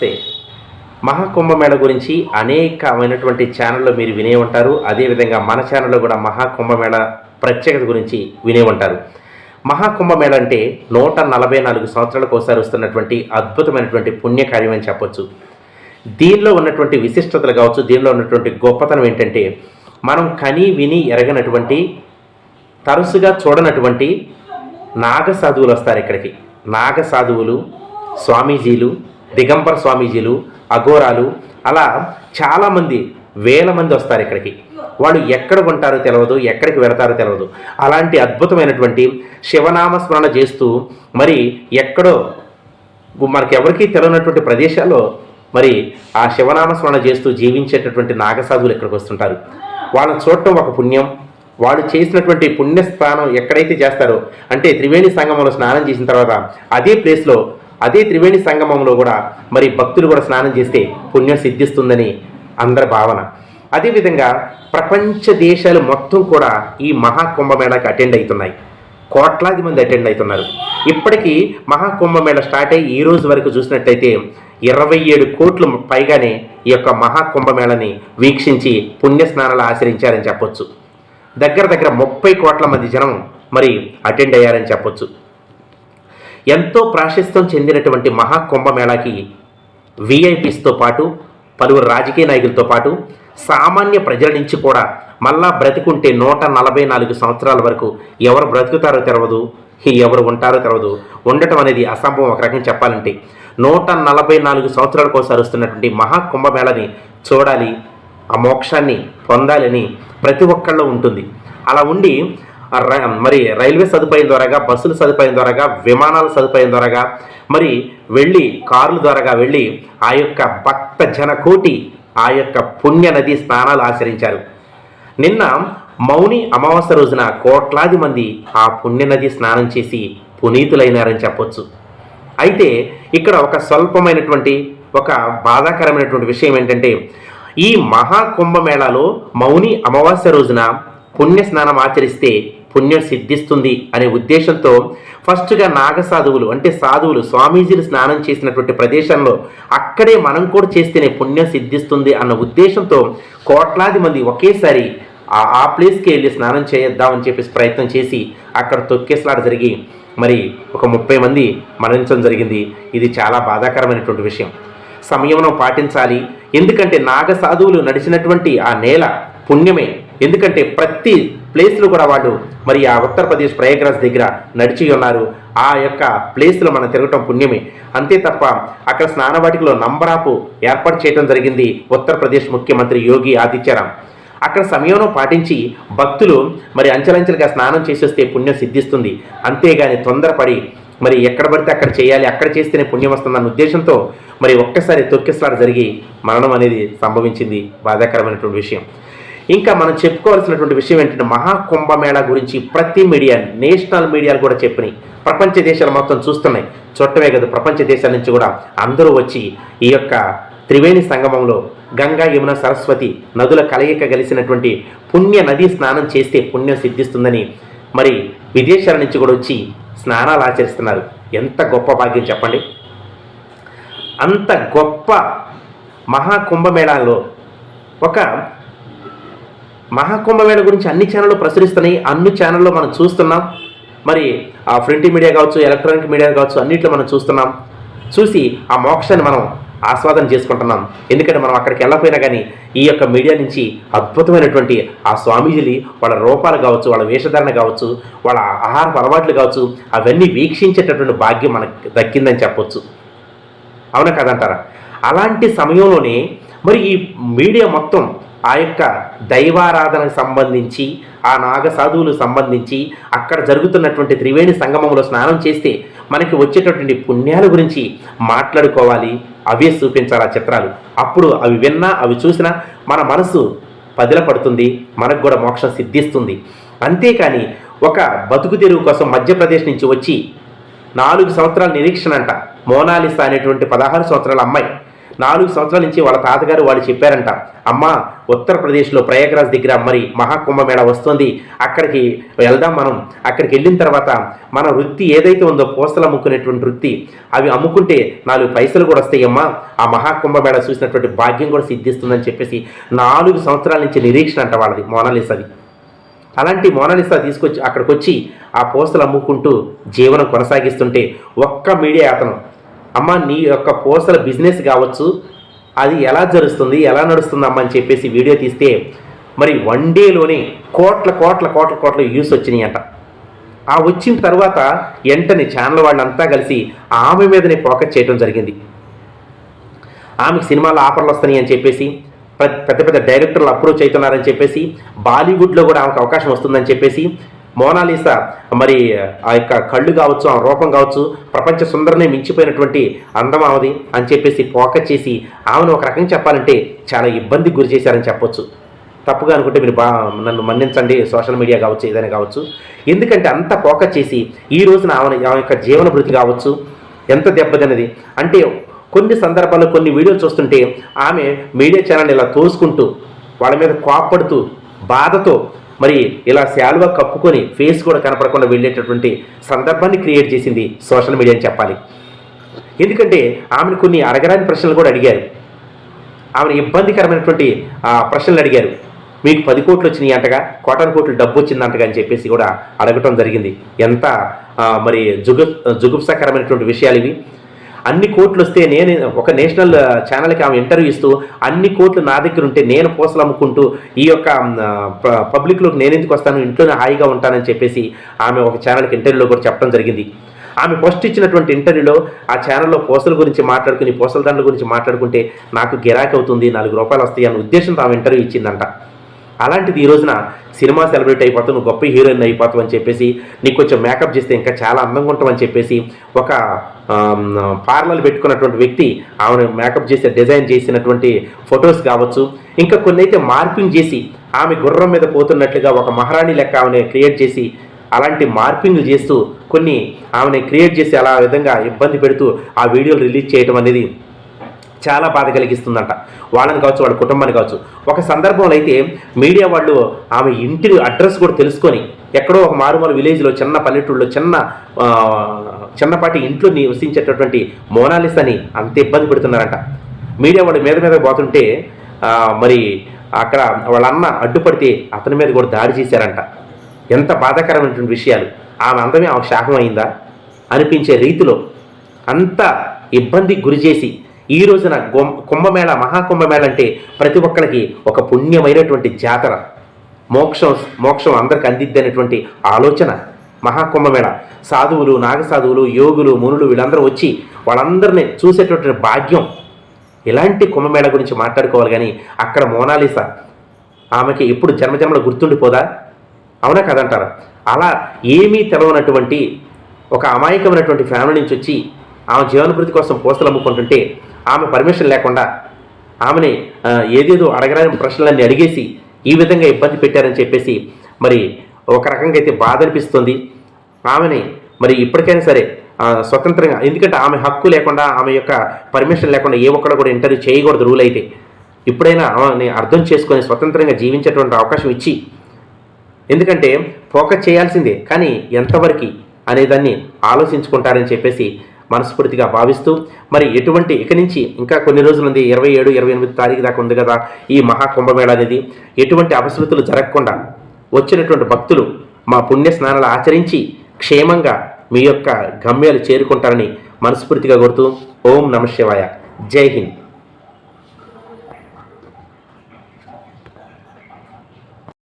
నమస్తే. మహాకుంభమేళ గురించి అనేకమైనటువంటి ఛానల్లో మీరు వినే ఉంటారు. అదేవిధంగా మన ఛానల్లో కూడా మహాకుంభమేళ ప్రత్యేకత గురించి వినే ఉంటారు. మహాకుంభమేళ అంటే నూట నలభై నాలుగు సంవత్సరాలకు ఒకసారి వస్తున్నటువంటి అద్భుతమైనటువంటి పుణ్యకార్యం అని చెప్పొచ్చు. దీనిలో ఉన్నటువంటి విశిష్టతలు కావచ్చు దీనిలో ఉన్నటువంటి గొప్పతనం ఏంటంటే మనం కని విని ఎరగనటువంటి తరచుగా చూడనటువంటి నాగ సాధువులు వస్తారు ఇక్కడికి. నాగ సాధువులు స్వామీజీలు దిగంబర స్వామీజీలు అఘోరాలు అలా చాలామంది వేల మంది వస్తారు ఇక్కడికి. వాళ్ళు ఎక్కడ ఉంటారో తెలియదు ఎక్కడికి వెళతారో తెలియదు అలాంటి అద్భుతమైనటువంటి శివనామ స్మరణ చేస్తూ మరి ఎక్కడో మనకెవరికీ తెలియనటువంటి ప్రదేశాల్లో మరి ఆ శివనామ స్మరణ చేస్తూ జీవించేటటువంటి నాగసాధువులు ఇక్కడికి వస్తుంటారు. వాళ్ళని చూడటం ఒక పుణ్యం. వాళ్ళు చేసినటువంటి పుణ్యస్థానం ఎక్కడైతే చేస్తారో అంటే త్రివేణి సంగమంలో స్నానం చేసిన తర్వాత అదే ప్లేస్లో అదే త్రివేణి సంగమంలో కూడా మరి భక్తులు కూడా స్నానం చేస్తే పుణ్యం సిద్ధిస్తుందని అందరి భావన. అదేవిధంగా ప్రపంచ దేశాలు మొత్తం కూడా ఈ మహాకుంభమేళాకి అటెండ్ అవుతున్నాయి. కోట్లాది మంది అటెండ్ అవుతున్నారు. ఇప్పటికీ మహాకుంభమేళ స్టార్ట్ అయ్యి ఈ రోజు వరకు చూసినట్టయితే ఇరవై ఏడు కోట్ల పైగానే ఈ యొక్క మహాకుంభమేళని వీక్షించి పుణ్యస్నానాలు ఆచరించారని చెప్పొచ్చు. దగ్గర దగ్గర ముప్పై కోట్ల మంది జనం మరి అటెండ్ అయ్యారని చెప్పొచ్చు. ఎంతో ప్రాశస్త్యం చెందినటువంటి మహాకుంభమేళాకి విఐపీస్తో పాటు పలువురు రాజకీయ నాయకులతో పాటు సామాన్య ప్రజల నుంచి కూడా మళ్ళా బ్రతికుంటే నూట నలభై నాలుగు సంవత్సరాల వరకు ఎవరు బ్రతుకుతారో తెరవదు ఎవరు ఉంటారో తెరవదు. ఉండటం అనేది అసంభవం ఒక రకంగా చెప్పాలంటే. నూట నలభై నాలుగు సంవత్సరాలకు ఒకసారి వస్తున్నటువంటి మహాకుంభమేళని చూడాలి ఆ మోక్షాన్ని పొందాలని ప్రతి ఒక్కళ్ళలో ఉంటుంది. అలా ఉండి మరి రైల్వే సదుపాయం ద్వారాగా బస్సుల సదుపాయం ద్వారాగా విమానాల సదుపాయం ద్వారాగా మరి వెళ్ళి కార్ల ద్వారాగా వెళ్ళి ఆ యొక్క భక్త జనకోటి ఆ యొక్క పుణ్య నది స్నానాలు ఆచరించారు. నిన్న మౌని అమావాస్య రోజున కోట్లాది మంది ఆ పుణ్యనది స్నానం చేసి పునీతులైనారని చెప్పొచ్చు. అయితే ఇక్కడ ఒక స్వల్పమైనటువంటి ఒక బాధాకరమైనటువంటి విషయం ఏంటంటే ఈ మహాకుంభమేళాలో మౌని అమావాస్య రోజున పుణ్య స్నానం ఆచరిస్తే పుణ్యం సిద్ధిస్తుంది అనే ఉద్దేశంతో ఫస్ట్గా నాగ సాధువులు అంటే సాధువులు స్వామీజీలు స్నానం చేసినటువంటి ప్రదేశంలో అక్కడే మనం కూడా చేస్తేనే పుణ్యం సిద్ధిస్తుంది అన్న ఉద్దేశంతో కోట్లాది మంది ఒకేసారి ఆ ఆ ప్లేస్కి వెళ్ళి స్నానం చేద్దామని చెప్పేసి ప్రయత్నం చేసి అక్కడ తొక్కేసలాట జరిగి మరి ఒక ముప్పై మంది మరణించడం జరిగింది. ఇది చాలా బాధాకరమైనటువంటి విషయం. సంయమనం పాటించాలి. ఎందుకంటే నాగ సాధువులు నడిచినటువంటి ఆ నేల పుణ్యమే. ఎందుకంటే ప్రతి ప్లేస్లో కూడా వాళ్ళు మరి ఆ ఉత్తరప్రదేశ్ ప్రయాగ్రాజ్ దగ్గర నడిచి ఉన్నారు. ఆ యొక్క ప్లేస్లో మనం తిరగటం పుణ్యమే. అంతే తప్ప అక్కడ స్నానవాటికలో నంబరాపు ఏర్పాటు చేయడం జరిగింది ఉత్తరప్రదేశ్ ముఖ్యమంత్రి యోగి ఆదిత్యరామ్. అక్కడ సమయంలో పాటించి భక్తులు మరి అంచెలంచెలుగా స్నానం చేసేస్తే పుణ్యం సిద్ధిస్తుంది. అంతేగాని తొందరపడి మరి ఎక్కడ పడితే అక్కడ చేయాలి అక్కడ చేస్తేనే పుణ్యం వస్తుందన్న ఉద్దేశంతో మరి ఒక్కసారి తొక్కిసలాట జరిగి మరణం అనేది సంభవించింది. బాధాకరమైనటువంటి విషయం. ఇంకా మనం చెప్పుకోవాల్సినటువంటి విషయం ఏంటంటే మహాకుంభమేళా గురించి ప్రతి మీడియా నేషనల్ మీడియాలు కూడా చెప్పినాయి. ప్రపంచ దేశాలు మొత్తం చూస్తున్నాయి. చూడటమే కదా ప్రపంచ దేశాల నుంచి కూడా అందరూ వచ్చి ఈ యొక్క త్రివేణి సంగమంలో గంగా యమున సరస్వతి నదుల కలయిక కలిసినటువంటి పుణ్య నది స్నానం చేస్తే పుణ్యం సిద్ధిస్తుందని మరి విదేశాల నుంచి కూడా వచ్చి స్నానాలు ఆచరిస్తున్నారు. ఎంత గొప్ప భాగ్యం చెప్పండి. అంత గొప్ప మహాకుంభమేళాలో ఒక మహాకుంభమేళ గురించి అన్ని ఛానళ్ళు ప్రచురిస్తున్నాయి. అన్ని ఛానల్లో మనం చూస్తున్నాం. మరి ఆ ప్రింట్ మీడియా కావచ్చు ఎలక్ట్రానిక్ మీడియా కావచ్చు అన్నిట్లో మనం చూస్తున్నాం. చూసి ఆ మోక్షాన్ని మనం ఆస్వాదన చేసుకుంటున్నాం. ఎందుకంటే మనం అక్కడికి వెళ్ళకపోయినా కానీ ఈ యొక్క మీడియా నుంచి అద్భుతమైనటువంటి ఆ స్వామీజీలు వాళ్ళ రూపాలు కావచ్చు వాళ్ళ వేషధారణ కావచ్చు వాళ్ళ ఆహారపు అలవాట్లు కావచ్చు అవన్నీ వీక్షించేటటువంటి భాగ్యం మనకు దక్కిందని చెప్పొచ్చు. అవునా కదంటారా? అలాంటి సమయంలోనే మరి ఈ మీడియా మొత్తం ఆ యొక్క దైవారాధనకు సంబంధించి ఆ నాగ సాధువులు సంబంధించి అక్కడ జరుగుతున్నటువంటి త్రివేణి సంగమంలో స్నానం చేస్తే మనకి వచ్చేటటువంటి పుణ్యాల గురించి మాట్లాడుకోవాలి అవే చూపించాలి ఆ చిత్రాలు. అప్పుడు అవి విన్నా అవి చూసినా మన మనసు పదిల పడుతుంది మనకు కూడా మోక్షం సిద్ధిస్తుంది. అంతేకాని ఒక బతుకు తెరువు కోసం మధ్యప్రదేశ్ నుంచి వచ్చి నాలుగు సంవత్సరాల నిరీక్షణ అంట మోనాలిసా అనేటువంటి పదహారు సంవత్సరాల అమ్మాయి. నాలుగు సంవత్సరాల నుంచి వాళ్ళ తాతగారు వాళ్ళు చెప్పారంట అమ్మ ఉత్తరప్రదేశ్లో ప్రయాగరాజ్ దగ్గర మరి మహాకుంభమేళ వస్తుంది. అక్కడికి వెళ్దాం మనం. అక్కడికి వెళ్ళిన తర్వాత మన వృత్తి ఏదైతే ఉందో పూసలు అమ్ముకునేటువంటి వృత్తి అవి అమ్ముకుంటే నాలుగు పైసలు కూడా వస్తాయమ్మా. ఆ మహాకుంభమేళ చూసినటువంటి భాగ్యం కూడా సిద్ధిస్తుందని చెప్పేసి నాలుగు సంవత్సరాల నుంచి నిరీక్షణ అంట వాళ్ళది మోనాలిసది. అలాంటి మోనాలిసా తీసుకొచ్చి అక్కడికి వచ్చి ఆ పోస్టులు అమ్ముకుంటూ జీవనం కొనసాగిస్తుంటే ఒక్క మీడియా అతను అమ్మ నీ యొక్క పూసల బిజినెస్ కావచ్చు అది ఎలా జరుస్తుంది ఎలా నడుస్తుందమ్మా అని చెప్పేసి వీడియో తీస్తే మరి వన్ డేలోనే కోట్ల కోట్ల కోట్ల కోట్ల వ్యూస్ వచ్చినాయి అంట ఆ వచ్చిన తర్వాత వెంటనే ఛానల్ వాళ్ళంతా కలిసి ఆమె మీదనే ఫోకస్ చేయడం జరిగింది. ఆమెకు సినిమాలో ఆఫర్లు వస్తున్నాయి అని చెప్పేసి పెద్ద పెద్ద పెద్ద డైరెక్టర్లు అప్రోచ్ అవుతున్నారని చెప్పేసి బాలీవుడ్లో కూడా ఆమెకు అవకాశం వస్తుందని చెప్పేసి మోనాలిసా మరి ఆ యొక్క కళ్ళు కావచ్చు ఆ రూపం కావచ్చు ప్రపంచ సుందరనే మించిపోయినటువంటి అందం ఆమెది అని చెప్పేసి పోక చేసి ఆమెను ఒక రకంగా చెప్పాలంటే చాలా ఇబ్బంది గురి చేశారని చెప్పొచ్చు. తప్పుగా అనుకుంటే మీరు బా నన్ను మన్నించండి సోషల్ మీడియా కావచ్చు ఏదైనా కావచ్చు. ఎందుకంటే అంత ఫోకస్ చేసి ఈ రోజున ఆమె ఆమె యొక్క జీవన భృతి కావచ్చు ఎంత దెబ్బతినది అంటే కొన్ని సందర్భాల్లో కొన్ని వీడియోలు చూస్తుంటే ఆమె మీడియా ఛానల్ ఇలా తోసుకుంటూ వాళ్ళ మీద కోపడుతూ బాధతో మరి ఇలా శాలువా కప్పుకొని ఫేస్ కూడా కనపడకుండా వెళ్ళేటటువంటి సందర్భాన్ని క్రియేట్ చేసింది సోషల్ మీడియా అని చెప్పాలి. ఎందుకంటే ఆమెను కొన్ని అడగరాని ప్రశ్నలు కూడా అడిగారు. ఆమెను ఇబ్బందికరమైనటువంటి ఆ, ప్రశ్నలు అడిగారు. మీకు పది కోట్లు వచ్చినాయి అంటగా కోటాను కోట్లు డబ్బు వచ్చిందంటగా అని చెప్పేసి కూడా అడగటం జరిగింది. ఎంత మరి జుగు జుగుప్సకరమైనటువంటి విషయాలు ఇవి. అన్ని కోట్లు వస్తే నేను ఒక నేషనల్ ఛానల్కి ఆమె ఇంటర్వ్యూ ఇస్తూ అన్ని కోట్లు నా దగ్గర ఉంటే నేను పోసలు అమ్ముకుంటూ ఈ యొక్క ప- పబ్లిక్లోకి నేను ఎందుకు వస్తాను? ఇంట్లోనే హాయిగా ఉంటానని చెప్పేసి ఆమె ఒక ఛానల్కి ఇంటర్వ్యూలో కూడా చెప్పడం జరిగింది. ఆమె ఫస్ట్ ఇచ్చినటువంటి ఇంటర్వ్యూలో ఆ ఛానల్లో పూసల గురించి మాట్లాడుకుని పూసల దండల గురించి మాట్లాడుకుంటే నాకు గిరాకీ అవుతుంది నాలుగు రూపాయలు వస్తాయి అన్న ఉద్దేశంతో ఆమె ఇంటర్వ్యూ ఇచ్చిందంట. అలాంటిది ఈ రోజున సినిమా సెలబ్రేట్ అయిపోతావు నువ్వు గొప్ప హీరోయిన్ అయిపోతావు అని చెప్పేసి నీకు కొంచెం మేకప్ చేస్తే ఇంకా చాలా అందంగా ఉంటావు అని చెప్పేసి ఒక పార్లర్ పెట్టుకున్నటువంటి వ్యక్తి ఆమెను మేకప్ చేసే డిజైన్ చేసినటువంటి ఫొటోస్ కావచ్చు ఇంకా కొన్ని అయితే మార్పింగ్ చేసి ఆమె గుర్రం మీద పోతున్నట్లుగా ఒక మహారాణి లెక్క ఆమెను క్రియేట్ చేసి అలాంటి మార్పింగ్లు చేస్తూ కొన్ని ఆమెని క్రియేట్ చేసి అలా విధంగా ఇబ్బంది పెడుతూ ఆ వీడియోలు రిలీజ్ చేయడం అనేది చాలా బాధ కలిగిస్తుందంట. వాళ్ళని కావచ్చు వాళ్ళ కుటుంబాన్ని కావచ్చు. ఒక సందర్భంలో అయితే మీడియా వాళ్ళు ఆమె ఇంటి అడ్రస్ కూడా తెలుసుకొని ఎక్కడో ఒక మారుమూల విలేజ్లో చిన్న పల్లెటూళ్ళలో చిన్న చిన్నపాటి ఇంట్లో నివసించేటటువంటి మోనాలిస్ అని అంత ఇబ్బంది పెడుతున్నారంట. మీడియా వాళ్ళు మీద మీద పోతుంటే మరి అక్కడ వాళ్ళ అన్న అడ్డుపడితే అతని మీద కూడా దాడి చేశారంట. ఎంత బాధాకరమైనటువంటి విషయాలు. ఆమె అందమే ఆమె శాపం అయిందా? అనిపించే రీతిలో అంత ఇబ్బందికి గురి చేసి ఈ రోజున కుంభమేళ మహాకుంభమేళ అంటే ప్రతి ఒక్కరికి ఒక పుణ్యమైనటువంటి జాతర. మోక్షం మోక్షం అందరికి అందిద్ది అనేటువంటి ఆలోచన. మహాకుంభమేళ. సాధువులు నాగసాధువులు యోగులు మునులు వీళ్ళందరూ వచ్చి వాళ్ళందరినీ చూసేటటువంటి భాగ్యం. ఇలాంటి కుంభమేళ గురించి మాట్లాడుకోవాలి కానీ అక్కడ మోనాలిసా. ఆమెకి ఎప్పుడు జన్మజన్మలో గుర్తుండిపోదా? అవునా కదంటారా? అలా ఏమీ తెలవనటువంటి ఒక అమాయకమైనటువంటి ఫ్యామిలీ నుంచి వచ్చి ఆమె జీవనభృతి కోసం పోస్తలు అమ్ముకుంటుంటే ఆమె పర్మిషన్ లేకుండా ఆమెని ఏదేదో అడగరాని ప్రశ్నలన్నీ అడిగేసి ఈ విధంగా ఇబ్బంది పెట్టారని చెప్పేసి మరి ఒక రకంగా అయితే బాధ అనిపిస్తుంది. ఆమెని మరి ఇప్పటికైనా సరే స్వతంత్రంగా ఎందుకంటే ఆమె హక్కు లేకుండా ఆమె యొక్క పర్మిషన్ లేకుండా ఏ ఒక్కడ కూడా ఇంటర్వ్యూ చేయకూడదు రూల్ అయితే. ఇప్పుడైనా ఆమెని అర్థం చేసుకొని స్వతంత్రంగా జీవించేటువంటి అవకాశం ఇచ్చి ఎందుకంటే ఫోకస్ చేయాల్సిందే. కానీ ఎంతవరకు అనేదాన్ని ఆలోచించుకుంటారని చెప్పేసి మనస్ఫూర్తిగా భావిస్తూ మరి ఎటువంటి ఇక నుంచి ఇంకా కొన్ని రోజులు ఉంది ఇరవై ఏడు ఇరవై ఎనిమిది తారీఖు దాకా ఉంది కదా ఈ మహాకుంభమేళ అనేది ఎటువంటి అపశృతులు జరగకుండా వచ్చినటువంటి భక్తులు మా పుణ్య స్నానాలు ఆచరించి క్షేమంగా మీ యొక్క గమ్యాలు చేరుకుంటారని మనస్ఫూర్తిగా కోరుతూ ఓం నమ శివాయ. జై హింద్.